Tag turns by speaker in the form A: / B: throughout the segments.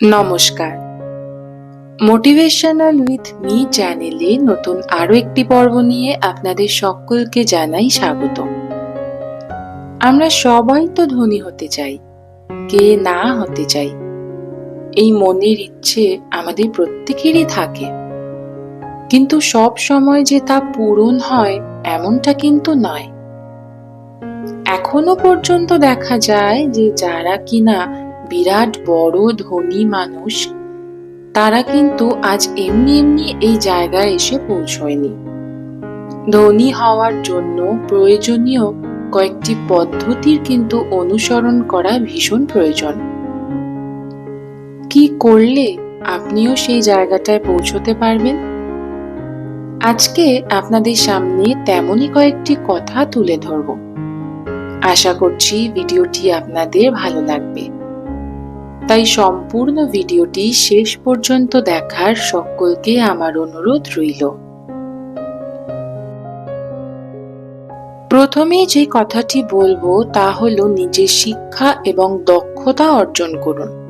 A: নমস্কার। Motivational with me চ্যানেলে নতুন আরও একটি পর্ব নিয়ে আপনাদের সকলকে জানাই স্বাগত আমরা সবাই তো ধনী হতে চাই, কে না হতে চাই, এই মনের ইচ্ছে আমাদের প্রত্যেকেরই থাকে। কিন্তু সব সময় যে তা পূরণ হয় এমনটা কিন্তু নয়। এখনও পর্যন্ত দেখা যায় যে যারা কিনা বিরাট বড় ধনী মানুষ, তারা কিন্তু আজ এমনি এমনি এই জায়গায় এসে পৌঁছয়নি। ধনী হওয়ার জন্য প্রয়োজনীয় কয়েকটি পদ্ধতির কিন্তু অনুসরণ করা ভীষণ প্রয়োজন। কি করলে আপনিও সেই জায়গাটায় পৌঁছতে পারবেন? আজকে আপনাদের সামনে তেমনই কয়েকটি কথা তুলে ধরব। আশা করছি ভিডিওটি আপনাদের ভালো লাগবে। তাই সম্পূর্ণ ভিডিওটি শেষ পর্যন্ত দেখার সকলকে আমার অনুরোধ রইল। প্রথমে যে কথাটি বলব তা হলো নিজের শিক্ষা এবং দক্ষতা অর্জন করুন।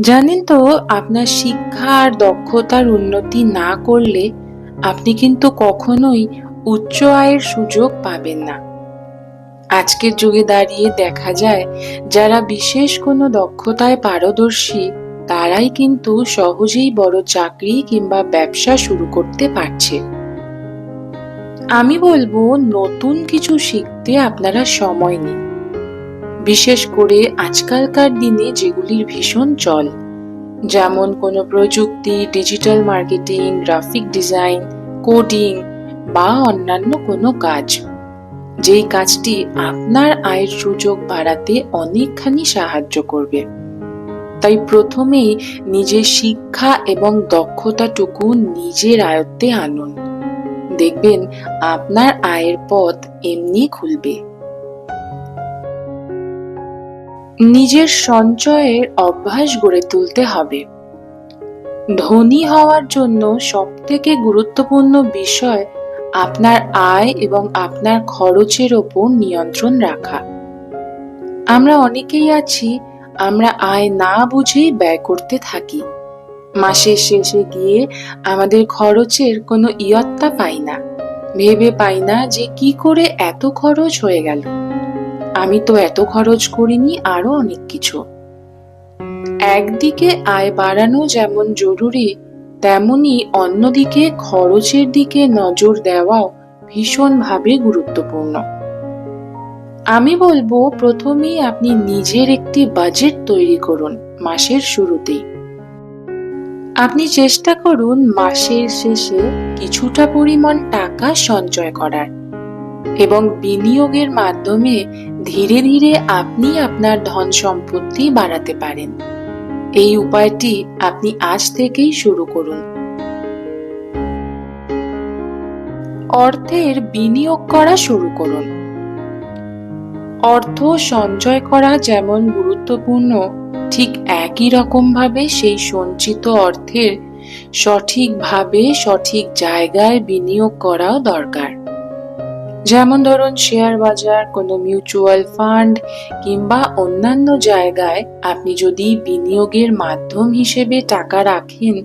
A: জানেন তো, আপনার শিক্ষা আর দক্ষতার উন্নতি না করলে আপনি কিন্তু কখনোই উচ্চ আয়ের সুযোগ পাবেন না। আজকের যুগে দাঁড়িয়ে দেখা যায়, যারা বিশেষ কোনো দক্ষতায় পারদর্শী, তারাই কিন্তু সহজেই বড় চাকরি কিংবা ব্যবসা শুরু করতে পারছে। আমি বলব, নতুন কিছু শিখতে আপনারা সময় নিন। বিশেষ করে আজকালকার দিনে যেগুলির ভীষণ চল, যেমন কোনো প্রযুক্তি, digital marketing, graphic design, coding বা অন্যান্য কোনো কাজ। যেই কাজটি আপনার আয়ের সুযোগ বাড়াতে অনেকখানি সাহায্য করবে। তাই প্রথমেই নিজের শিক্ষা এবং দক্ষতাটুকু নিজের আয়ত্তে আনুন। দেখবেন আপনার আয়ের পথ এমনি খুলবে। নিজের সঞ্চয়ের অভ্যাস গড়ে তুলতে হবে। ধনী হওয়ার জন্য সবথেকে গুরুত্বপূর্ণ বিষয় আপনার আয় এবং আপনার খরচের ওপর নিয়ন্ত্রণ রাখা। আমরা অনেকেই আছি, আমরা আয় না বুঝেই ব্যয় করতে থাকি। মাসের শেষে গিয়ে আমাদের খরচের কোনো ইয়ত্তা পাই না। ভেবে পাই না যে কি করে এত খরচ হয়ে গেল। আমি তো এত খরচ করিনি আরও অনেক কিছু। একদিকে আয় বাড়ানো যেমন জরুরি তেমনি অন্যদিকে খরচের দিকে নজর দেওয়াও ভীষণভাবে গুরুত্বপূর্ণ। আমি বলব, প্রথমেই আপনি নিজের একটি বাজেট তৈরি করুন মাসের শুরুতেই। আপনি চেষ্টা করুন মাসের শেষে কিছুটা পরিমাণ টাকা সঞ্চয় করার এবং বিনিয়োগের মাধ্যমে ধীরে ধীরে আপনি আপনার ধন সম্পত্তি বাড়াতে পারেন। এই উপায়টি আপনি আজ থেকেই শুরু করুন। অর্থের বিনিয়োগ করা শুরু করুন। অর্থ সঞ্চয় করা যেমন গুরুত্বপূর্ণ, ঠিক একই রকমভাবে সেই সঞ্চিত অর্থের সঠিকভাবে সঠিক জায়গায় বিনিয়োগ করাও দরকার। যেমন ধরুন শেয়ার বাজার, কোনো মিউচুয়াল ফান্ড কিংবা অন্যান্য জায়গায় আপনি যদি বিনিয়োগের মাধ্যম হিসেবে টাকা রাখেন,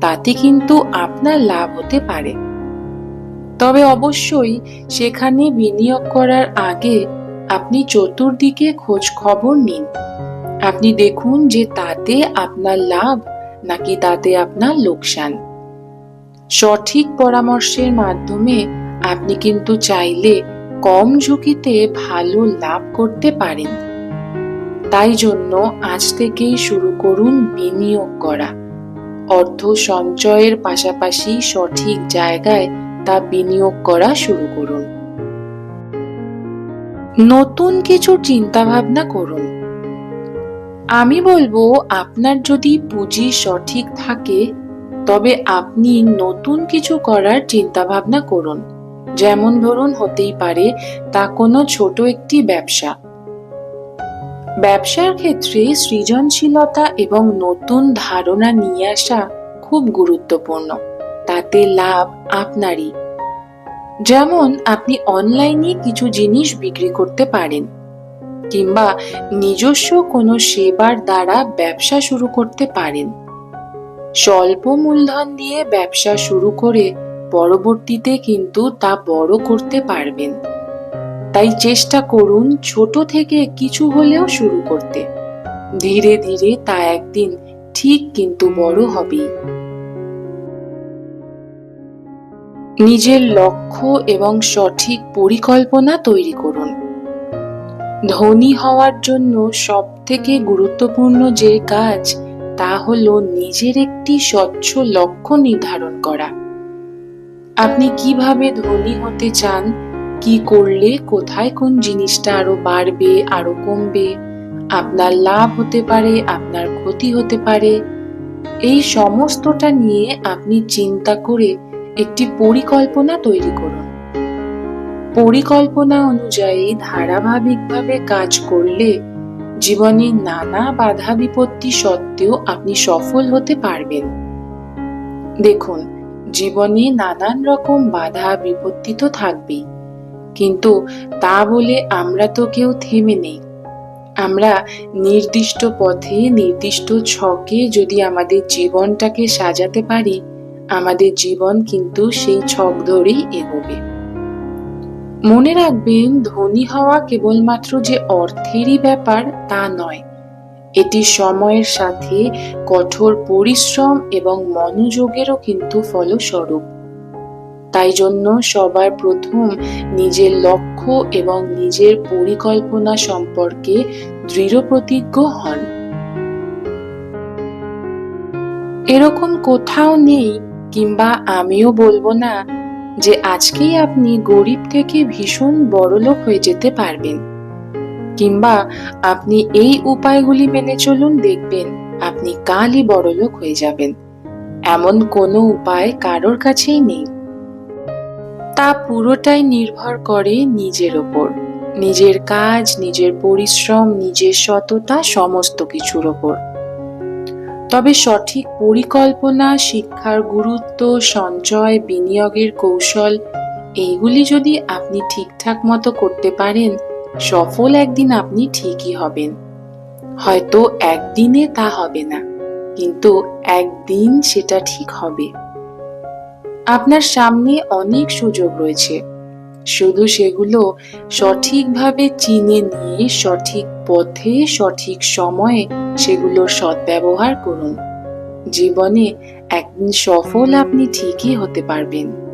A: তাতে কিন্তু আপনার লাভ হতে পারে। তবে অবশ্যই সেখানে বিনিয়োগ করার আগে আপনি চতুর্দিকে খোঁজ খবর নিন। আপনি দেখুন যে তাতে আপনার লাভ নাকি তাতে আপনার লোকসান। সঠিক পরামর্শের মাধ্যমে আপনি কিন্তু চাইলে কম ঝুঁকিতে ভালো লাভ করতে পারেন। তাই জন্য আজ থেকেই শুরু করুন বিনিয়োগ করা। অর্থ সঞ্চয়ের পাশাপাশি সঠিক জায়গায় তা বিনিয়োগ করা শুরু করুন। নতুন কিছু চিন্তা ভাবনা করুন। আমি বলব, আপনার যদি পুঁজি সঠিক থাকে, তবে আপনি নতুন কিছু করার চিন্তা ভাবনা করুন। যেমন ধরুন হতেই পারে, তা কোনো ছোট একটি ব্যবসা। ব্যবসার ক্ষেত্রে সৃজনশীলতা এবং নতুন ধারণা নিয়ে আসা খুব গুরুত্বপূর্ণ। তাতে লাভ আপনারই। যেমন আপনি অনলাইনে কিছু জিনিস বিক্রি করতে পারেন, কিংবা নিজস্ব কোনো সেবার দ্বারা ব্যবসা শুরু করতে পারেন। স্বল্প মূলধন দিয়ে ব্যবসা শুরু করে পরবর্তীতে কিন্তু তা বড় করতে পারবেন। তাই চেষ্টা করুন ছোট থেকে কিছু হলেও শুরু করতে। ধীরে ধীরে তা একদিন ঠিক কিন্তু বড় হবেই নিজের লক্ষ্য এবং সঠিক পরিকল্পনা তৈরি করুন। ধনী হওয়ার জন্য সব থেকে গুরুত্বপূর্ণ যে কাজ তা হলো নিজের একটি স্বচ্ছ লক্ষ্য নির্ধারণ করা। আপনি কীভাবে ধনী হতে চান? কি করলে কোথায় কোন জিনিসটা আরও বাড়বে, আরও কমবে? আপনার লাভ হতে পারে, আপনার ক্ষতি হতে পারে। এই সমস্তটা নিয়ে আপনি চিন্তা করে একটি পরিকল্পনা তৈরি করুন। পরিকল্পনা অনুযায়ী ধারাবাহিকভাবে কাজ করলে জীবনে নানা বাধা বিপত্তি সত্ত্বেও আপনি সফল হতে পারবেন। দেখুন জীবনে নানান রকম বাধা বিপত্তি তো থাকবেই। কিন্তু তা বলে আমরা তো কেউ থেমে নেই। আমরা নির্দিষ্ট পথে, নির্দিষ্ট ছকে যদি আমাদের জীবনটাকে সাজাতে পারি, আমাদের জীবন কিন্তু সেই ছক ধরেই এগোবে। মনে রাখবেন, ধনী হওয়া কেবলমাত্র যে অর্থেরই ব্যাপার তা নয়। এটি সময়ের সাথে কঠোর পরিশ্রম এবং মনোযোগেরও কিন্তু ফলস্বরূপ। তাই জন্য সবার প্রথম নিজের লক্ষ্য এবং নিজের পরিকল্পনা সম্পর্কে দৃঢ় প্রতিজ্ঞ হন। এরকম কোথাও নেই কিংবা আমিও বলব না যে আজকেই আপনি গরিব থেকে ভীষণ বড়লোক হয়ে যেতে পারবেন। কিংবা আপনি এই উপায়গুলি মেনে চলুন, দেখবেন আপনি কালই বড়লোক হয়ে যাবেন। এমন কোনো উপায় কারোর কাছেই নেই। তা পুরোটাই নির্ভর করে নিজের ওপর। নিজের কাজ, নিজের পরিশ্রম, নিজের সততা, সমস্ত কিছুর ওপর। তবে সঠিক পরিকল্পনা, শিক্ষার গুরুত্ব, সঞ্চয়, বিনিয়োগের কৌশল, এইগুলি যদি আপনি ঠিকঠাক মতো করতে পারেন সফল একদিন আপনি ঠিকই হবেন। হয়তো একদিনে তা হবে না, কিন্তু একদিন সেটা ঠিক হবে। আপনার সামনে অনেক সুযোগ রয়েছে। শুধু সেগুলো সঠিকভাবে চিনে নিয়ে, সঠিক পথে, সঠিক সময়ে সেগুলোর সদ্ব্যবহার করুন। জীবনে একদিন সফল আপনি ঠিকই হতে পারবেন।